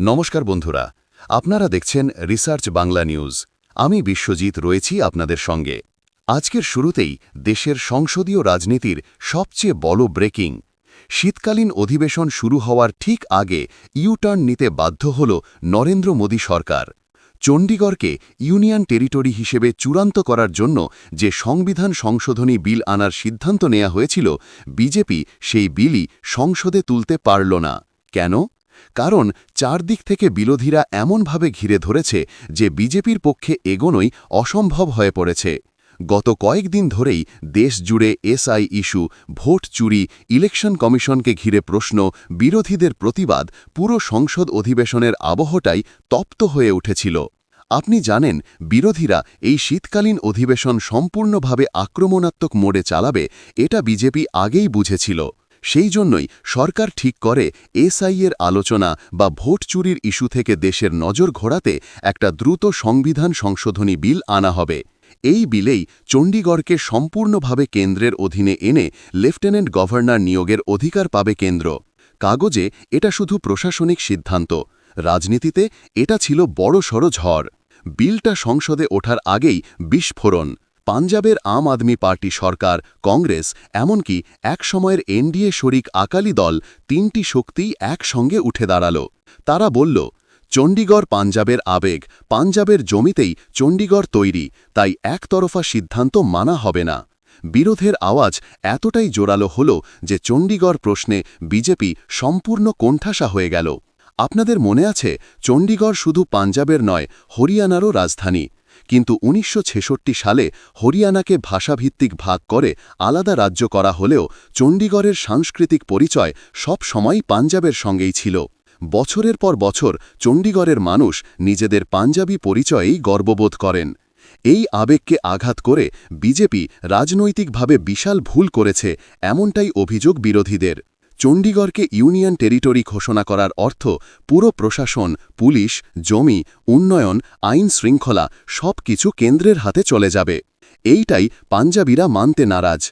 নমস্কার বন্ধুরা, আপনারা দেখছেন রিসার্চ বাংলা নিউজ। আমি বিশ্বজিৎ রয়েছি আপনাদের সঙ্গে। আজকের শুরুতেই দেশের সংসদীয় রাজনীতির সবচেয়ে বড় ব্রেকিং। শীতকালীন অধিবেশন শুরু হওয়ার ঠিক আগে ইউটার্ন নিতে বাধ্য হল নরেন্দ্র মোদী সরকার। চণ্ডীগড়কে ইউনিয়ন টেরিটরি হিসেবে চূড়ান্ত করার জন্য যে সংবিধান সংশোধনী বিল আনার সিদ্ধান্ত নেওয়া হয়েছিল, বিজেপি সেই বিলই সংসদে তুলতে পারল না। কেন? কারণ চারদিক থেকে বিরোধীরা এমনভাবে ঘিরে ধরেছে যে বিজেপির পক্ষে এগোনোই অসম্ভব হয়ে পড়েছে। গত কয়েকদিন ধরেই দেশ জুড়ে এসআই ইস্যু, ভোট চুরি, ইলেকশন কমিশনকে ঘিরে প্রশ্ন, বিরোধীদের প্রতিবাদ, পুরো সংসদ অধিবেশনের আবহটাই তপ্ত হয়ে উঠেছিল। আপনি জানেন, বিরোধীরা এই শীতকালীন অধিবেশন সম্পূর্ণভাবে আক্রমণাত্মক মোড়ে চালাবে, এটা বিজেপি আগেই বুঝেছিল। সেই জন্যই সরকার ঠিক করে এসআইয়ের আলোচনা বা ভোট চুরির ইস্যু থেকে দেশের নজর ঘোরাতে একটা দ্রুত সংবিধান সংশোধনী বিল আনা হবে। এই বিলেই চণ্ডীগড়কে সম্পূর্ণভাবে কেন্দ্রের অধীনে এনে লেফটেন্যান্ট গভর্নর নিয়োগের অধিকার পাবে কেন্দ্র। কাগজে এটা শুধু প্রশাসনিক সিদ্ধান্ত। রাজনীতিতে এটা ছিল বড়সড় ঝড়। বিলটা সংসদে ওঠার আগেই বিস্ফোরণ। পাঞ্জাবের আম আদমি পার্টি সরকার, কংগ্রেস, এমনকি এক সময়ের এনডিএ শরিক আকালি দল তিনটি শক্তি একসঙ্গে উঠে দাঁড়াল। তারা বলল, চণ্ডীগড় পাঞ্জাবের আবেগ, পাঞ্জাবের জমিতেই চণ্ডীগড় তৈরি, তাই একতরফা সিদ্ধান্ত মানা হবে না। বিরোধের আওয়াজ এতটাই জোরালো হল যে চণ্ডীগড় প্রশ্নে বিজেপি সম্পূর্ণ কোণঠাসা হয়ে গেল। আপনাদের মনে আছে, চণ্ডীগড় শুধু পাঞ্জাবের নয়, হরিয়ানারও রাজধানী। কিন্তু উনিশশো ছেষট্টি সালে হরিয়ানাকে ভাষাভিত্তিক ভাগ করে আলাদা রাজ্য করা হলেও চণ্ডীগড়ের সাংস্কৃতিক পরিচয় সব সময় পাঞ্জাবের সঙ্গেই ছিল। বছরের পর বছর চণ্ডীগড়ের মানুষ নিজেদের পাঞ্জাবি পরিচয়েই গর্ববোধ করেন। এই আবেগকে আঘাত করে বিজেপি রাজনৈতিকভাবে বিশাল ভুল করেছে, এমনটাই অভিযোগ বিরোধীদের। চণ্ডীগড়কে ইউনিয়ন টেরিটরি ঘোষণা করার অর্থ পুরো প্রশাসন, পুলিশ, জমি, উন্নয়ন, আইন শৃঙ্খলা সব কিছু কেন্দ্রের হাতে চলে যাবে। এইটাই পাঞ্জাবিরা মানতে নারাজ।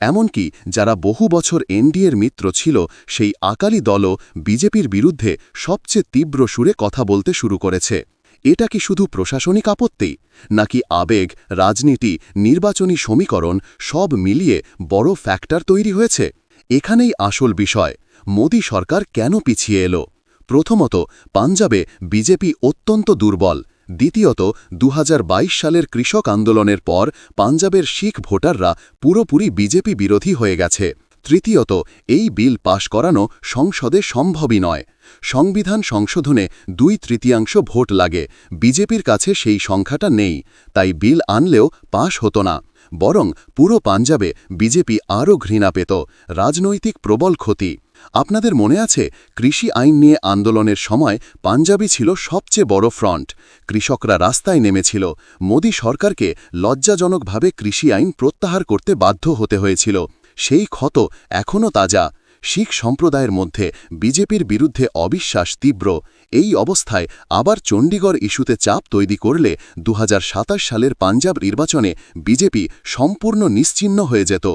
এমনকি যারা বহু বছর এনডিএর মিত্র ছিল, সেই আকালি দলও বিজেপির বিরুদ্ধে সবচেয়ে তীব্র সুরে কথা বলতে শুরু করেছে। এটা কি শুধু প্রশাসনিক আপত্তি? নাকি আবেগ, রাজনীতি, নির্বাচনী সমীকরণ সব মিলিয়ে বড় ফ্যাক্টর তৈরি হয়েছে? এখানেই আসল বিষয়, মোদী সরকার কেন পিছিয়ে এলো? প্রথমত, পাঞ্জাবে বিজেপি অত্যন্ত দুর্বল, দ্বিতীয়ত দু হাজার বাইশ সালের কৃষক আন্দোলনের পর পাঞ্জাবের শিখ ভোটাররা পুরোপুরি বিজেপি বিরোধী হয়ে গেছে। তৃতীয়ত, এই বিল পাশ করানো সংসদে সম্ভবই নয়। সংবিধান সংশোধনে দুই তৃতীয়াংশ ভোট লাগে, বিজেপির কাছে সেই সংখ্যাটা নেই, তাই বিল আনলেও পাশ হতো না। বরং পুরো পাঞ্জাবে বিজেপি আরও ঘৃণা পেত। রাজনৈতিক প্রবল ক্ষতি। আপনাদের মনে আছে, কৃষি আইন নিয়ে আন্দোলনের সময় পাঞ্জাবি ছিল সবচেয়ে বড় ফ্রন্ট। কৃষকরা রাস্তায় নেমেছিল। মোদী সরকারকে লজ্জাজনকভাবে কৃষি আইন প্রত্যাহার করতে বাধ্য হতে হয়েছিল। সেই ক্ষত এখনও তাজা। শিখ সম্প্রদায়ের মধ্যে বিজেপির বিরুদ্ধে অবিশ্বাস তীব্র, এই অবস্থায় আবার চণ্ডীগড় ইস্যুতে চাপ তৈরি করলে দু হাজার সাতাশ সালের পাঞ্জাব নির্বাচনে বিজেপি সম্পূর্ণ নিশ্চিহ্ন হয়ে যেত।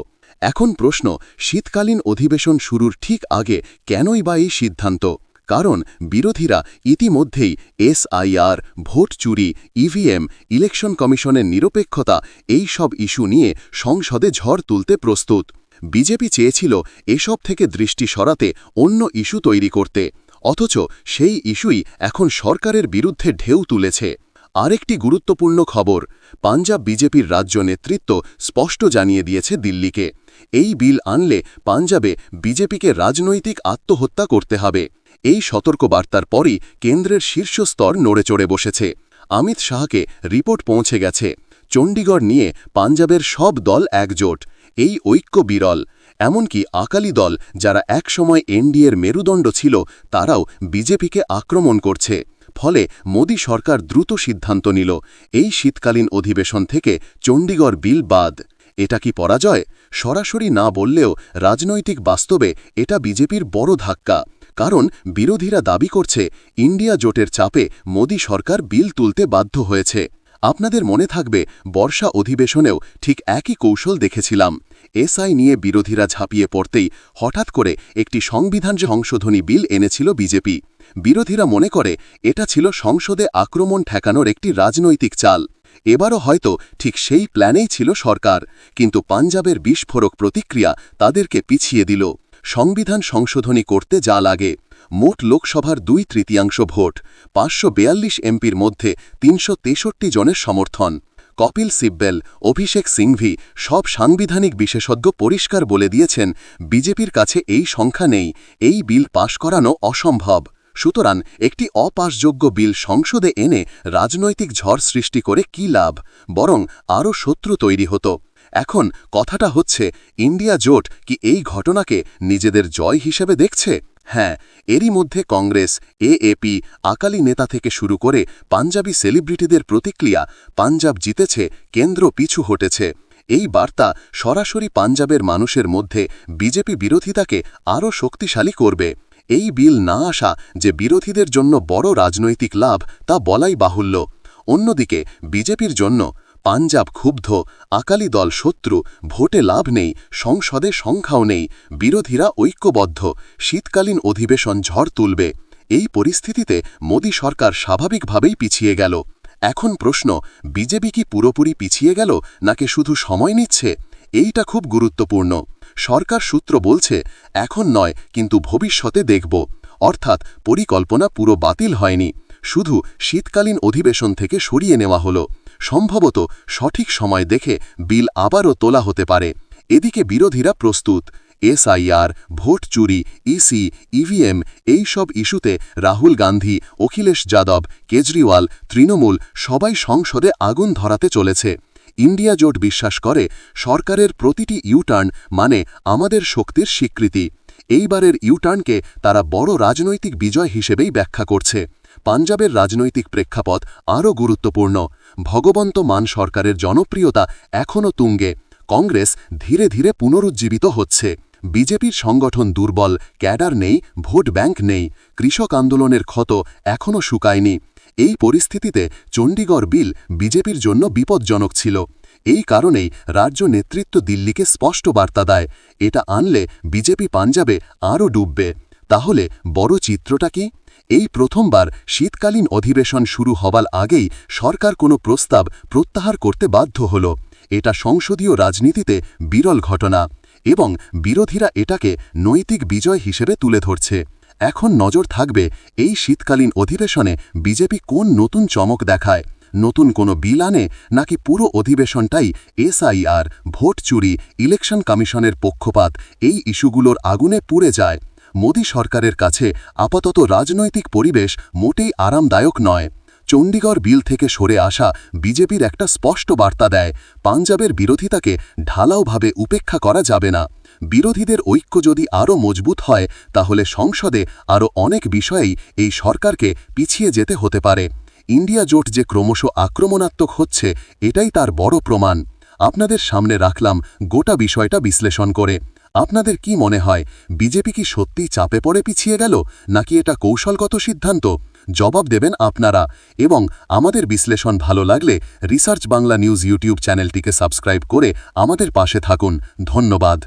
এখন প্রশ্ন, শীতকালীন অধিবেশন শুরুর ঠিক আগে কেনই বা এই সিদ্ধান্ত? কারণ বিরোধীরা ইতিমধ্যেই এসআইআর, ভোট চুরি, ইভিএম, ইলেকশন কমিশনের নিরপেক্ষতা, এই সব ইস্যু নিয়ে সংসদে ঝড় তুলতে প্রস্তুত। বিজেপি চেয়েছিল এসব থেকে দৃষ্টি সরাতে অন্য ইস্যু তৈরি করতে। অথচ সেই ইস্যুই এখন সরকারের বিরুদ্ধে ঢেউ তুলেছে। আরেকটি গুরুত্বপূর্ণ খবর, পাঞ্জাব বিজেপির রাজ্য নেতৃত্ব স্পষ্ট জানিয়ে দিয়েছে দিল্লিকে। এই বিল আনলে পাঞ্জাবে বিজেপিকে রাজনৈতিক আত্মহত্যা করতে হবে। এই সতর্কবার্তার পরই কেন্দ্রের শীর্ষস্তর নড়ে চড়ে বসেছে। অমিত শাহকে রিপোর্ট পৌঁছে গেছে। চণ্ডীগড় নিয়ে পাঞ্জাবের সব দল একজোট। এই ঐক্য বিরল, এমনকি আকালি দল যারা একসময় এনডিএর মেরুদণ্ড ছিল, তারাও বিজেপিকে আক্রমণ করছে। ফলে মোদী সরকার দ্রুত সিদ্ধান্ত নিল, এই শীতকালীন অধিবেশন থেকে চণ্ডীগড় বিল বাদ। এটা কি পরাজয়? সরাসরি না বললেও রাজনৈতিক বাস্তবে এটা বিজেপির বড় ধাক্কা, কারণ বিরোধীরা দাবি করছে, ইন্ডিয়া জোটের চাপে মোদী সরকার বিল তুলতে বাধ্য হয়েছে। আপনাদের মনে থাকবে, বর্ষা অধিবেশনেও ঠিক একই কৌশল দেখেছিলাম। এসআই নিয়ে বিরোধীরা ঝাঁপিয়ে পড়তেই হঠাৎ করে একটি সংবিধান যে সংশোধনী বিল এনেছিল বিজেপি, বিরোধীরা মনে করে এটা ছিল সংসদে আক্রমণ ঠেকানোর একটি রাজনৈতিক চাল। এবারও হয়তো ঠিক সেই প্ল্যানেই ছিল সরকার, কিন্তু পাঞ্জাবের বিস্ফোরক প্রতিক্রিয়া তাদেরকে পিছিয়ে দিল। সংবিধান সংশোধনী করতে যা লাগে। মোট লোকসভার দুই তৃতীয়াংশ ভোট, পাঁচশো বেয়াল্লিশ এমপির মধ্যে তিনশো তেষট্টি জনের সমর্থন। কপিল সিব্বেল, অভিষেক সিংভি সব সাংবিধানিক বিশেষজ্ঞ পরিষ্কার বলে দিয়েছেন, বিজেপির কাছে এই সংখ্যা নেই, এই বিল পাশ করানো অসম্ভব। সুতরাং একটি অপাসযোগ্য বিল সংসদে এনে রাজনৈতিক ঝড় সৃষ্টি করে কি লাভ? বরং আরও শত্রু তৈরি হতো। এখন কথাটা হচ্ছে, ইন্ডিয়া জোট কি এই ঘটনাকে নিজেদের জয় হিসেবে দেখছে? হ্যাঁ এরই মধ্যে কংগ্রেস, এএপি, আকালি নেতা থেকে শুরু করে পাঞ্জাবি সেলিব্রিটিদের প্রতিক্রিয়া, পাঞ্জাব জিতেছে, কেন্দ্র পিছু হটেছে। এই বার্তা সরাসরি পাঞ্জাবের মানুষের মধ্যে বিজেপি বিরোধিতাকে আরও শক্তিশালী করবে। এই বিল না আসা যে বিরোধীদের জন্য বড় রাজনৈতিক লাভ, তা বলাই বাহুল্য। অন্যদিকে, বিজেপির জন্য পাঞ্জাব ক্ষুব্ধ, আকালি দল শত্রু, ভোটে লাভ নেই, সংসদে সংখ্যাও নেই, বিরোধীরা ঐক্যবদ্ধ, শীতকালীন অধিবেশন ঝড় তুলবে। এই পরিস্থিতিতে মোদী সরকার স্বাভাবিকভাবেই পিছিয়ে গেল। এখন প্রশ্ন, বিজেপি কি পুরোপুরি পিছিয়ে গেল, নাকি শুধু সময় নিচ্ছে? এইটা খুব গুরুত্বপূর্ণ। সরকার সূত্র বলছে, এখন নয়, কিন্তু ভবিষ্যতে দেখব। অর্থাৎ পরিকল্পনা পুরো বাতিল হয়নি। শুধু শীতকালীন অধিবেশন থেকে সরিয়ে নেওয়া হল। সম্ভবত সঠিক সময় দেখে বিল আবারও তোলা হতে পারে। এদিকে বিরোধীরা প্রস্তুত। এসআইআর, ভোট চুরি, ইসি, ইভিএম এই সব ইস্যুতে রাহুল গান্ধী, অখিলেশ যাদব, কেজরিওয়াল, তৃণমূল সবাই সংসদে আগুন ধরাতে চলেছে। ইন্ডিয়া জোট বিশ্বাস করে সরকারের প্রতিটি ইউটার্ন মানে আমাদের শক্তির স্বীকৃতি। এইবারের ইউটার্নকে তারা বড় রাজনৈতিক বিজয় হিসেবেই ব্যাখ্যা করছে। পাঞ্জাবের রাজনৈতিক প্রেক্ষাপট আরও গুরুত্বপূর্ণ। ভগবন্ত মান সরকারের জনপ্রিয়তা এখনও তুঙ্গে। কংগ্রেস ধীরে ধীরে পুনরুজ্জীবিত হচ্ছে। বিজেপির সংগঠন দুর্বল, ক্যাডার নেই, ভোট ব্যাংক নেই। কৃষক আন্দোলনের ক্ষত এখনও শুকায়নি। এই পরিস্থিতিতে চণ্ডীগড় বিল বিজেপির জন্য বিপজ্জনক ছিল। এই কারণেই রাজ্য নেতৃত্ব দিল্লিকে স্পষ্ট বার্তা দেয়। এটা আনলে বিজেপি পাঞ্জাবে আরও ডুববে। তাহলে বড় চিত্রটা কি? এই প্রথমবার শীতকালীন অধিবেশন শুরু হবার আগেই সরকার কোনো প্রস্তাব প্রত্যাহার করতে বাধ্য হল। এটা সংসদীয় রাজনীতিতে বিরল ঘটনা এবং বিরোধীরা এটাকে নৈতিক বিজয় হিসেবে তুলে ধরছে। এখন নজর থাকবে এই শীতকালীন অধিবেশনে বিজেপি কোন নতুন চমক দেখায়, নতুন কোনো বিল আনে নাকি পুরো অধিবেশনটাই এসআইআর, ভোট চুরি, ইলেকশন কমিশনের পক্ষপাত, এই ইস্যুগুলোর আগুনে পুড়ে যায়। মোদী সরকারের কাছে আপাতত রাজনৈতিক পরিবেশ মোটেই আরামদায়ক নয়। চণ্ডীগড় বিল থেকে সরে আসা বিজেপির একটা স্পষ্ট বার্তা দেয়, পাঞ্জাবের বিরোধিতাকে ঢালাওভাবে উপেক্ষা করা যাবে না। বিরোধীদের ঐক্য যদি আরও মজবুত হয়, তাহলে সংসদে আরও অনেক বিষয়েই এই সরকারকে পিছিয়ে যেতে হতে পারে। ইন্ডিয়া জোট যে ক্রমশ আক্রমণাত্মক হচ্ছে, এটাই তার বড় প্রমাণ। আপনাদের সামনে রাখলাম গোটা বিষয়টা বিশ্লেষণ করে। আপনাদের কি মনে হয়, বিজেপি কি সত্যিই চাপে পড়ে পিছিয়ে গেল, নাকি এটা কৌশলগত সিদ্ধান্ত? জবাব দেবেন আপনারা, এবং আমাদের বিশ্লেষণ ভালো লাগলে রিসার্চ বাংলা নিউজ ইউটিউব চ্যানেলটিকে সাবস্ক্রাইব করে আমাদের পাশে থাকুন। ধন্যবাদ।